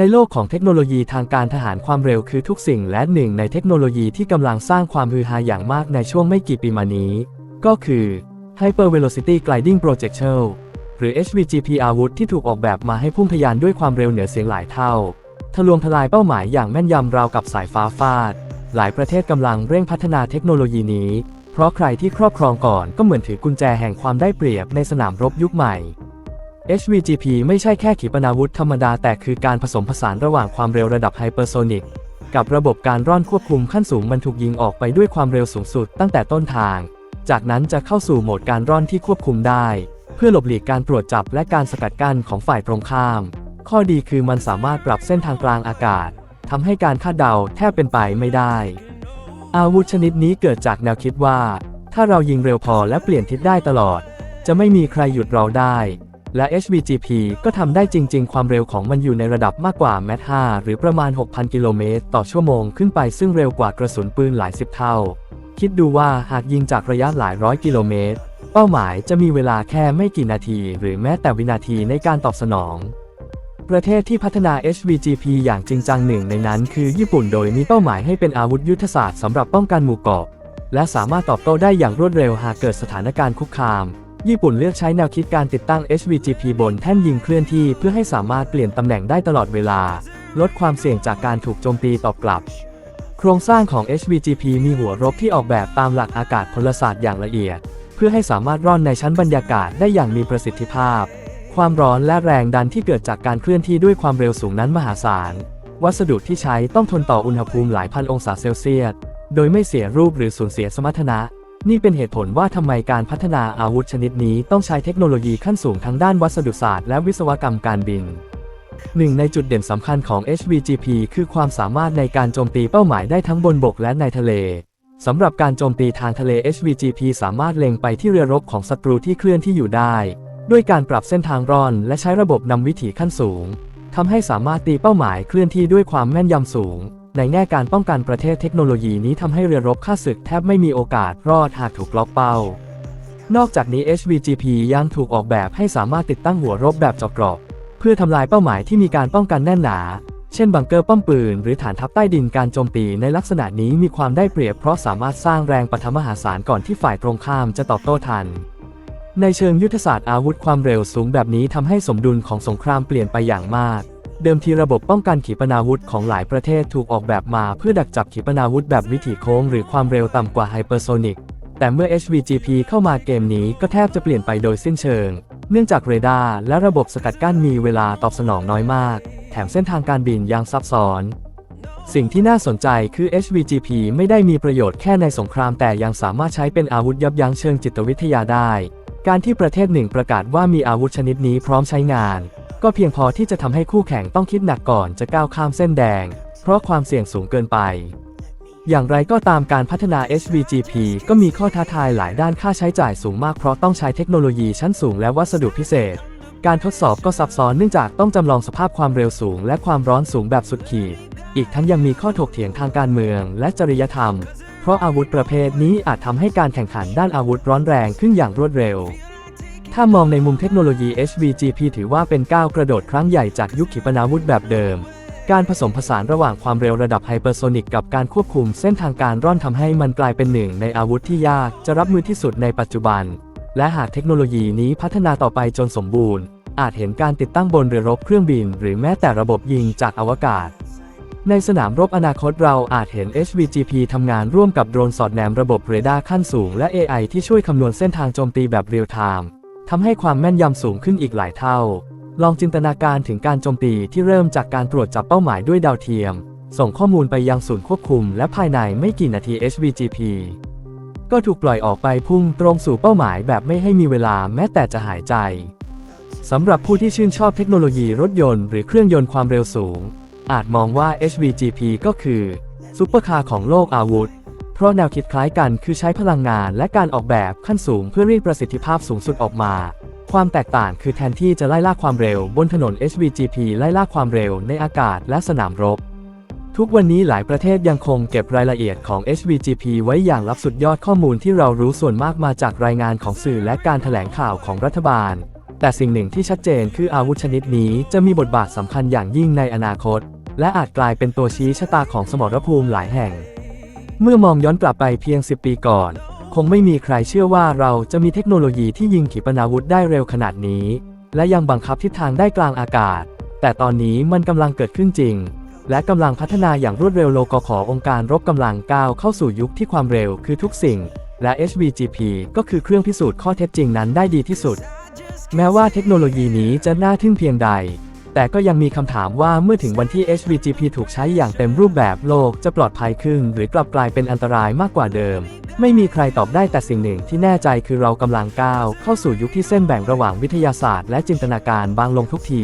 ในโลกของเทคโนโลยีทางการทหารความเร็วคือทุกสิ่งและหนึ่งในเทคโนโลยีที่กำลังสร้างความฮือฮาอย่างมากในช่วงไม่กี่ปีมานี้ ก็คือ Hyper Velocity Gliding Projectile หรือ HVGP อาวุธที่ถูกออกแบบมาให้พุ่งทะยานด้วยความเร็วเหนือเสียงหลายเท่า ทะลวงทลายเป้าหมายอย่างแม่นยำราวกับสายฟ้าฟาด หลายประเทศกำลังเร่งพัฒนาเทคโนโลยีนี้ เพราะใครที่ครอบครองก่อนก็เหมือนถือกุญแจแห่งความได้เปรียบในสนามรบยุคใหม่ HVGP ไม่ใช่แค่ขีปนาวุธธรรมดาแต่คือการผสมผสานระหว่างความเร็วระดับไฮเปอร์โซนิกกับระบบการร่อนควบคุมขั้นสูงมันถูกยิงออกไปด้วยความเร็วสูงสุดตั้งแต่ต้นทาง จากนั้นจะเข้าสู่โหมดการร่อนที่ควบคุมได้ เพื่อหลบหลีกการตรวจจับและการสกัดกั้นของฝ่ายตรงข้าม ข้อดีคือมันสามารถปรับเส้นทางกลางอากาศทำให้การคาดเดาแทบเป็นไปไม่ได้ อาวุธชนิดนี้เกิดจากแนวคิดว่า ถ้าเรายิงเร็วพอและเปลี่ยนทิศได้ตลอด จะไม่มีใครหยุดเราได้ และ HVGP ก็ทำได้จริง ๆ ความเร็วของมันอยู่ในระดับมากกว่าแมท5หรือประมาณ 6,000 กิโลเมตรต่อชั่วโมงขึ้นไปซึ่งเร็วกว่ากระสุนปืนหลายสิบเท่า คิดดูว่าหากยิงจากระยะหลายร้อยกิโลเมตร เป้าหมายจะมีเวลาแค่ไม่กี่นาที หรือแม้แต่วินาทีในการตอบสนอง ประเทศที่พัฒนา HVGP อย่างจริงจังหนึ่งในนั้นคือญี่ปุ่นโดยมีเป้าหมายให้เป็นอาวุธยุทธศาสตร์สำหรับป้องกันหมู่เกาะและสามารถตอบโต้ได้อย่างรวดเร็วหากเกิดสถานการณ์คุกคาม ญี่ปุ่นเลือกใช้แนวคิดการติดตั้ง HVGP บนแท่นยิงเคลื่อนที่เพื่อให้สามารถเปลี่ยนตำแหน่งได้ตลอดเวลา ลดความเสี่ยงจากการถูกโจมตีตอบกลับ โครงสร้างของ HVGP มีหัวรบที่ออกแบบตามหลักอากาศพลศาสตร์อย่างละเอียด เพื่อให้สามารถร่อนในชั้นบรรยากาศได้อย่างมีประสิทธิภาพ ความร้อนและแรงดันที่เกิดจากการเคลื่อนที่ด้วยความเร็วสูงนั้นมหาศาล วัสดุที่ใช้ต้องทนต่ออุณหภูมิหลายพันองศาเซลเซียส โดยไม่เสียรูปหรือสูญเสียสมรรถนะ นี่เป็นเหตุผลว่าทำไมการพัฒนาอาวุธชนิดนี้ต้องใช้เทคโนโลยีขั้นสูงทั้งด้านวัสดุศาสตร์และวิศวกรรมการบินหนึ่งในจุดเด่นสำคัญของ HVGP คือความสามารถในการโจมตีเป้าหมายได้ทั้งบนบกและในทะเลสำหรับการโจมตีทางทะเล HVGP สามารถเล็งไปที่เรือรบของศัตรูที่เคลื่อนที่อยู่ได้ ด้วยการปรับเส้นทางร่อน และใช้ระบบนำวิถีขั้นสูงทำให้สามารถตีเป้าหมายเคลื่อนที่ด้วยความแม่นยำสูง ในแง่การป้องกันประเทศเทคโนโลยีนี้ทำให้เรือรบข้าศึกแทบไม่มีโอกาสรอดหากถูกล็อกเป้า นอกจากนี้ HVGP ยังถูกออกแบบให้สามารถติดตั้งหัวรบแบบเจาะเกราะเพื่อทำลายเป้าหมายที่มีการป้องกันแน่นหนา เช่นบังเกอร์ป้อมปืน หรือฐานทัพใต้ดินการโจมตีในลักษณะนี้มีความได้เปรียบเพราะสามารถสร้างแรงปะทะมหาศาลก่อนที่ฝ่ายตรงข้ามจะตอบโต้ทัน ในเชิงยุทธศาสตร์อาวุธความเร็วสูงแบบนี้ทำให้สมดุลของสงครามเปลี่ยนไปอย่างมาก เดิมทีระบบป้องกันขีปนาวุธของหลายประเทศถูกออกแบบมาเพื่อดักจับขีปนาวุธแบบวิถีโค้งหรือความเร็วต่ำกว่าไฮเปอร์โซนิก แต่เมื่อ HVGP เข้ามาเกมนี้ก็แทบจะเปลี่ยนไปโดยสิ้นเชิง เนื่องจากเรดาร์และระบบสกัดกั้นมีเวลาตอบสนองน้อยมาก แถมเส้นทางการบินยังซับซ้อน สิ่งที่น่าสนใจคือ HVGP ไม่ได้มีประโยชน์แค่ในสงครามแต่ยังสามารถใช้เป็นอาวุธยับยั้งเชิงจิตวิทยาได้ การที่ประเทศหนึ่งประกาศว่ามีอาวุธชนิดนี้พร้อมใช้งาน ก็เพียงพอที่จะทำให้คู่แข่งต้องคิดหนักก่อนจะก้าวข้ามเส้นแดง เพราะความเสี่ยงสูงเกินไป อย่างไรก็ตามการพัฒนา HVGP ก็มีข้อท้าทายหลายด้านค่าใช้จ่ายสูงมากเพราะต้องใช้เทคโนโลยีชั้นสูงและวัสดุพิเศษ การทดสอบก็ซับซ้อนเนื่องจากต้องจำลองสภาพความเร็วสูง และความร้อนสูงแบบสุดขีด อีกทั้งยังมีข้อถกเถียงทางการเมือง และจริยธรรม เพราะอาวุธประเภทนี้อาจทำให้การแข่งขันด้านอาวุธร้อนแรงขึ้นอย่างรวดเร็ว ถ้ามองในมุมเทคโนโลยี HVGP ถือว่าเป็นก้าวกระโดดครั้งใหญ่จากยุคขีปนาวุธแบบเดิม การผสมผสานระหว่างความเร็วระดับไฮเปอร์โซนิกกับการควบคุมเส้นทางการร่อนทำให้มันกลายเป็นหนึ่งในอาวุธที่ยากจะรับมือที่สุดในปัจจุบัน และหากเทคโนโลยีนี้พัฒนาต่อไปจนสมบูรณ์ อาจเห็นการติดตั้งบนเรือรบเครื่องบิน หรือแม้แต่ระบบยิงจากอวกาศ ในสนามรบอนาคตเราอาจเห็น HVGP ทำงานร่วมกับโดรนสอดแนมระบบเรดาร์ขั้นสูงและ AI ที่ช่วยคำนวณเส้นทางโจมตีแบบเรียลไทม์ ทำให้ความแม่นยำสูงขึ้นอีกหลายเท่า ลองจินตนาการถึงการโจมตีที่เริ่มจากการตรวจจับเป้าหมายด้วยดาวเทียม ส่งข้อมูลไปยังศูนย์ควบคุม และภายในไม่กี่นาที HVGP ก็ถูกปล่อยออกไปพุ่งตรงสู่เป้าหมายแบบไม่ให้มีเวลาแม้แต่จะหายใจสำหรับผู้ที่ชื่นชอบเทคโนโลยีรถยนต์หรือเครื่องยนต์ความเร็วสูง อาจมองว่า HVGP ก็คือซุปเปอร์คาร์ของโลกอาวุธ เพราะแนวคิดคล้ายกันคือใช้พลังงานและการออกแบบขั้นสูงเพื่อเรียกประสิทธิภาพสูงสุดออกมา ความแตกต่างคือแทนที่จะไล่ล่าความเร็วบนถนน HVGP ไล่ล่าความเร็วในอากาศและสนามรบ ทุกวันนี้หลายประเทศยังคงเก็บรายละเอียดของ HVGP ไว้อย่างลับสุดยอดข้อมูลที่เรารู้ส่วนมากมาจากรายงานของสื่อและการแถลงข่าวของรัฐบาล แต่สิ่งหนึ่งที่ชัดเจนคืออาวุธชนิดนี้จะมีบทบาทสำคัญอย่างยิ่งในอนาคต และอาจกลายเป็นตัวชี้ชะตาของสมรภูมิหลายแห่ง เมื่อมองย้อนกลับไปเพียง 10 ปีก่อน คงไม่มีใครเชื่อว่าเราจะมีเทคโนโลยีที่ยิงขีปนาวุธได้เร็วขนาดนี้ และยังบังคับทิศทางได้กลางอากาศ แต่ตอนนี้มันกำลังเกิดขึ้นจริง และกำลังพัฒนาอย่างรวดเร็วโลกขอองค์การรบกำลังก้าวเข้าสู่ยุคที่ความเร็วคือทุกสิ่ง และ HVGP ก็คือเครื่องพิสูจน์ข้อเท็จจริงนั้นได้ดีที่สุด แม้ว่าเทคโนโลยีนี้จะน่าทึ่งเพียงใด แต่ก็ยังมีคำถามว่าเมื่อถึงวันที่ HVGP ถูกใช้อย่างเต็มรูปแบบโลกจะปลอดภัยขึ้น หรือกลับกลายเป็นอันตรายมากกว่าเดิม ไม่มีใครตอบได้แต่สิ่งหนึ่งที่แน่ใจคือเรากำลังก้าวเข้าสู่ยุคที่เส้นแบ่งระหว่างวิทยาศาสตร์และจินตนาการบางลงทุกที